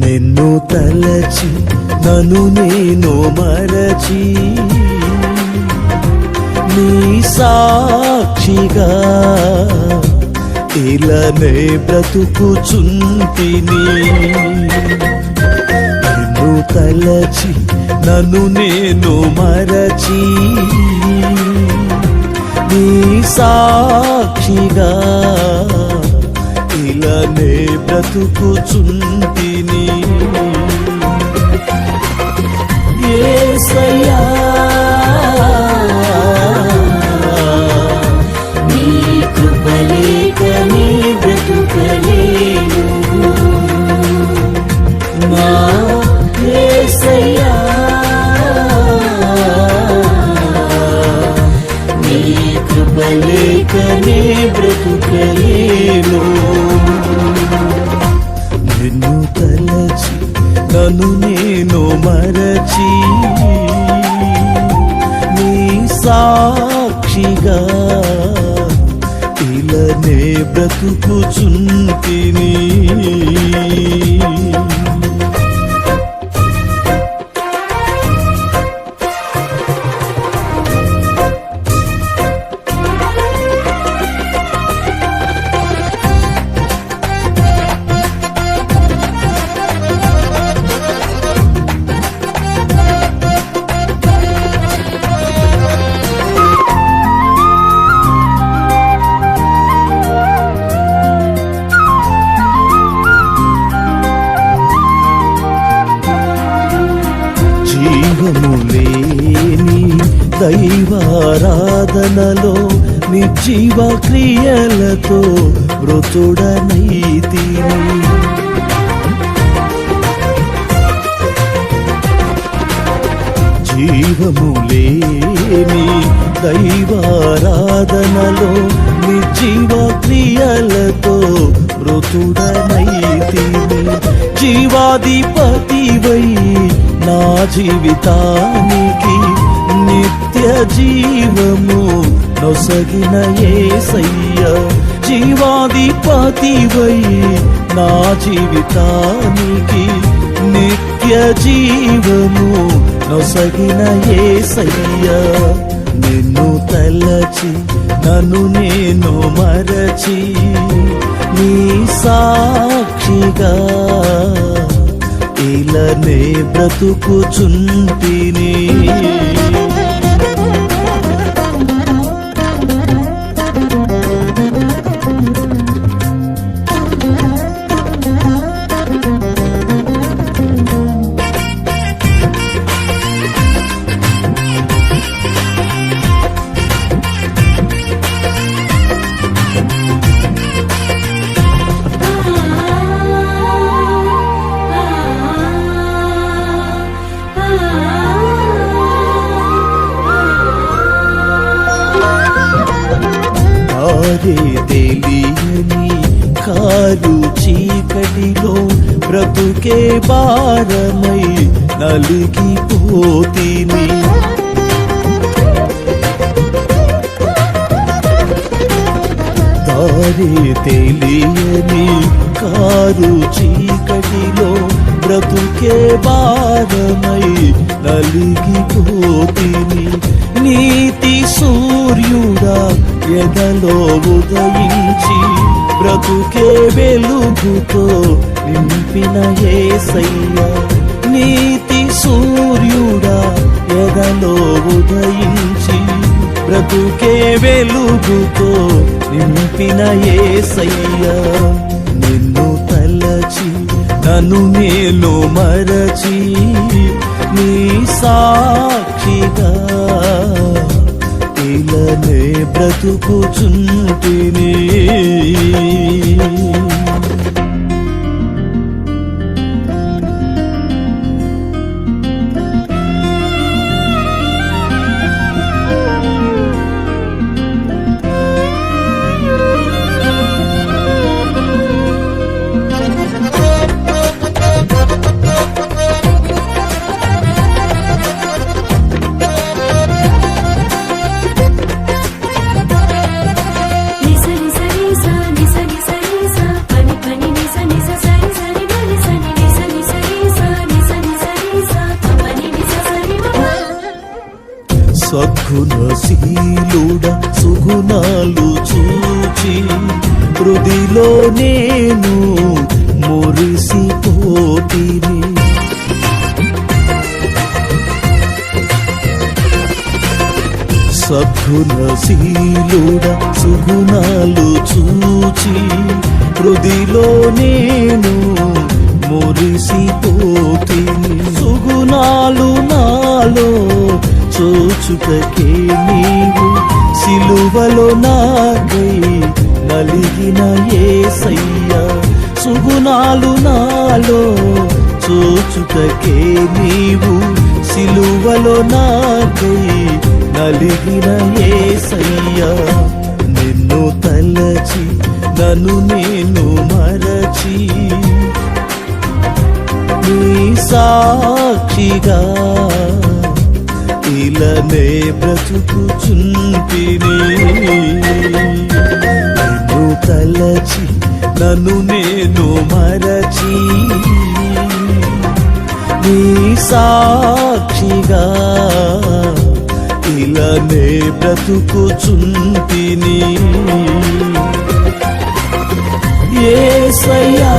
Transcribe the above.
నిన్ను తలచి నను నేను మరచి నీ సాక్షిగా ఇలానే బ్రతుకుచుంటిని. నిన్ను తలచి నన్ను నేను మరచీ సాక్షిగా ఇలానే బ్రతుకుచుంటిని. ఏ సయా కృపలేక బ్రతుకలేను. నిన్ను తలచి నన్ను నేను మరచి నీ సాక్షిగా ఇలానే బ్రతుకుచుంటిని. నీ దైవారాధనలో నిజీవ క్రియలతో మృతుడనైతిని. జీవము లేని దైవారాధనలో నిజీవ క్రియలతో మృతుడనైతిని. జీవాధిపతివై నా జీవితానికి నిత్య జీవము నొసగిన ఏసయ్య జీవాధిపతివై నా జీవితానికి నిత్య జీవము నొసగిన ఏసయ్య. నిన్ను తలచి నన్ను నేను మరచి నీ సాక్షిగా ఇలానే బ్రతుకుచుంటిని. కారే తెలియని కారు చీకటిలో బ్రతుకే భారమై నలిగిపోతిని. దారి తెలియని కారు చీకటిలో బ్రతుకే భారమై నలిగిపోతిని. నీతి సూర్యుడా ఎదలో ఉదయించి బ్రతుకే వెలుగుతో నింపిన ఏసయ్య నీతి సూర్యుడా ఎదలో ఉదయించి బ్రతుకే వెలుగుతో నింపిన ఏసయ్య నిన్ను తలచి నన్ను నేను మరచి నీ సాక్షిగా బ్రతుకుచుంటిని సద్గుణశీలుడ సుగుణాలు చూచి హృదిలో నేను మురిసిపోతిని సద్గుణశీలుడ సుగుణాలు చూచి హృదిలో నేను మురిసిపోతిని సుగుణాలు నాలో చూచుటకే నీవు సిలువలో నాకై నలిగిన ఏసయ్య. సుగుణాలు నాలో చూచుటకే నీవు సిలువలో నాకై నలిగిన ఏసయ్య. నిన్ను తలచి నన్ను నేను మరచి. నీ సాక్షిగా ఇలనే బ్రతుకుచుంటిని. నిన్ను తలచి నన్ను నేను మరచి. నీ సాక్షిగా ఇలానే బ్రతుకుచుంటిని. ఏ సయ్యా